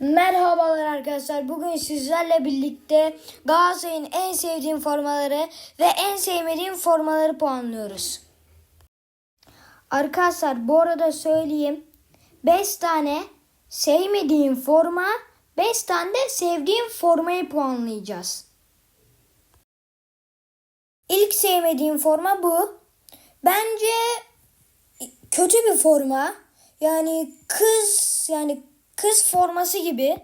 Merhabalar arkadaşlar. Bugün sizlerle birlikte Galatasaray'ın en sevdiğim formaları ve en sevmediğim formaları puanlıyoruz. Arkadaşlar bu arada söyleyeyim. 5 tane sevmediğim forma, 5 tane de sevdiğim formayı puanlayacağız. İlk sevmediğim forma bu. Bence kötü bir forma. Yani kız yani kız forması gibi.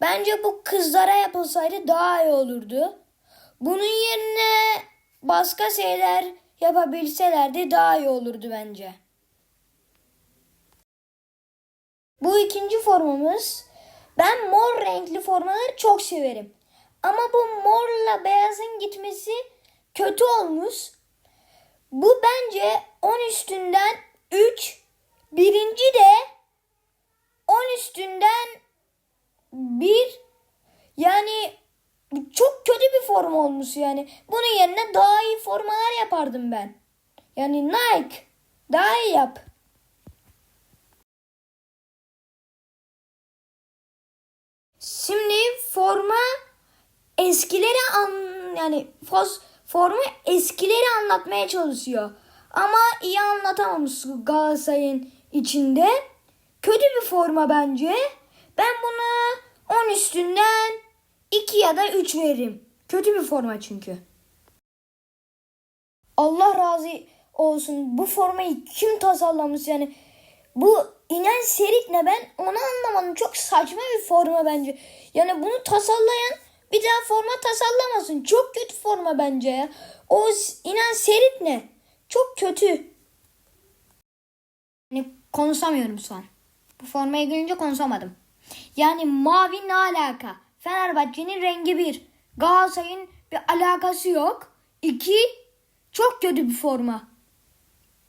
Bence bu kızlara yapılsaydı daha iyi olurdu. Bunun yerine başka şeyler yapabilselerdi daha iyi olurdu bence. Bu ikinci formamız. Ben mor renkli formaları çok severim. Ama bu morla beyazın gitmesi kötü olmuş. Bu bence 10 üstünden 3. Birinci de 10 üstünden 1. Yani çok kötü bir forma olmuş yani. Bunun yerine daha iyi formalar yapardım ben. Yani Nike daha iyi yap. Şimdi forma eskileri an yani fos, forma eskileri anlatmaya çalışıyor. Ama iyi anlatamamış Galatasaray'ın içinde. Kötü bir forma bence. Ben buna 10 üstünden 2 ya da 3 veririm. Kötü bir forma çünkü. Allah razı olsun. Bu formayı kim tasarlamış yani? Bu inen serik ne ben onu anlamadım. Çok saçma bir forma bence. Yani bunu tasarlayan bir daha forma tasarlamasın. Çok kötü forma bence ya. O inen serik ne? Çok kötü. Yani konuşamıyorum şu an. Bu formaya gelince konuşamadım. Yani mavi ne alaka? Fenerbahçe'nin rengi bir. Galatasaray'ın bir alakası yok. İki, çok kötü bir forma.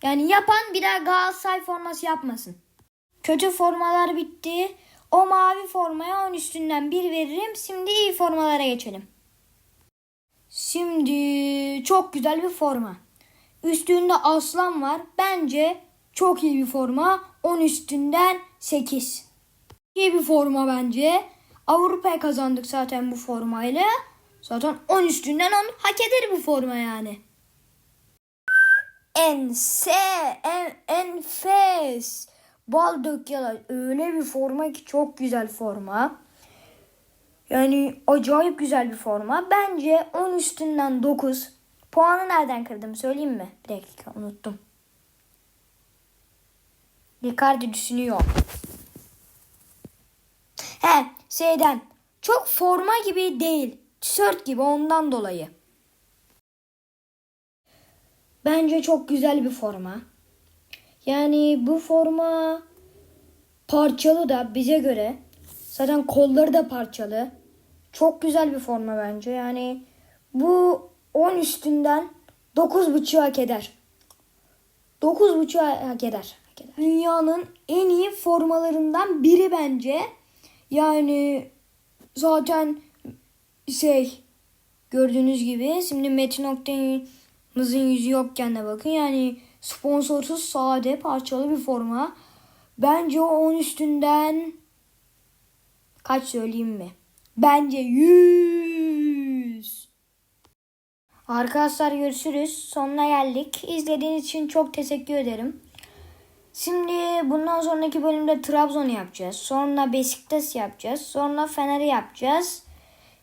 Yani yapan bir daha Galatasaray forması yapmasın. Kötü formalar bitti. O mavi formaya 10 üstünden 1 veririm. Şimdi iyi formalara geçelim. Şimdi çok güzel bir forma. Üstünde aslan var. Bence çok iyi bir forma. 10 üstünden 8. İyi bir forma bence. Avrupa'ya kazandık zaten bu formayla. Zaten 10 üstünden 10 hak eder bu forma yani. Ense, en, enfes. Bal döküyorlar. Öyle bir forma ki çok güzel forma. Yani acayip güzel bir forma. Bence 10 üstünden 9. Puanı nereden kırdım söyleyeyim mi? Bir dakika unuttum. Ricardo düşünüyor. He şeyden. Çok forma gibi değil. Tişört gibi ondan dolayı. Bence çok güzel bir forma. Yani bu forma parçalı da bize göre. Zaten kolları da parçalı. Çok güzel bir forma bence. Yani bu 10 üstünden 9.5 hak eder. 9.5 hak eder. eder. Dünyanın en iyi formalarından biri bence. Yani zaten şey gördüğünüz gibi şimdi Metin Oktay'ımızın yüzü yokken de bakın yani sponsorsuz sade parçalı bir forma. Bence o 10 üstünden kaç söyleyeyim mi? Bence 100. Arkadaşlar görüşürüz. Sonuna geldik. İzlediğiniz için çok teşekkür ederim. Şimdi bundan sonraki bölümde Trabzon'u yapacağız. Sonra Beşiktaş yapacağız. Sonra Fener'i yapacağız.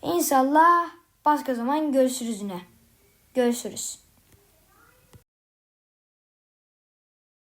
İnşallah başka zaman görüşürüz yine. Görüşürüz.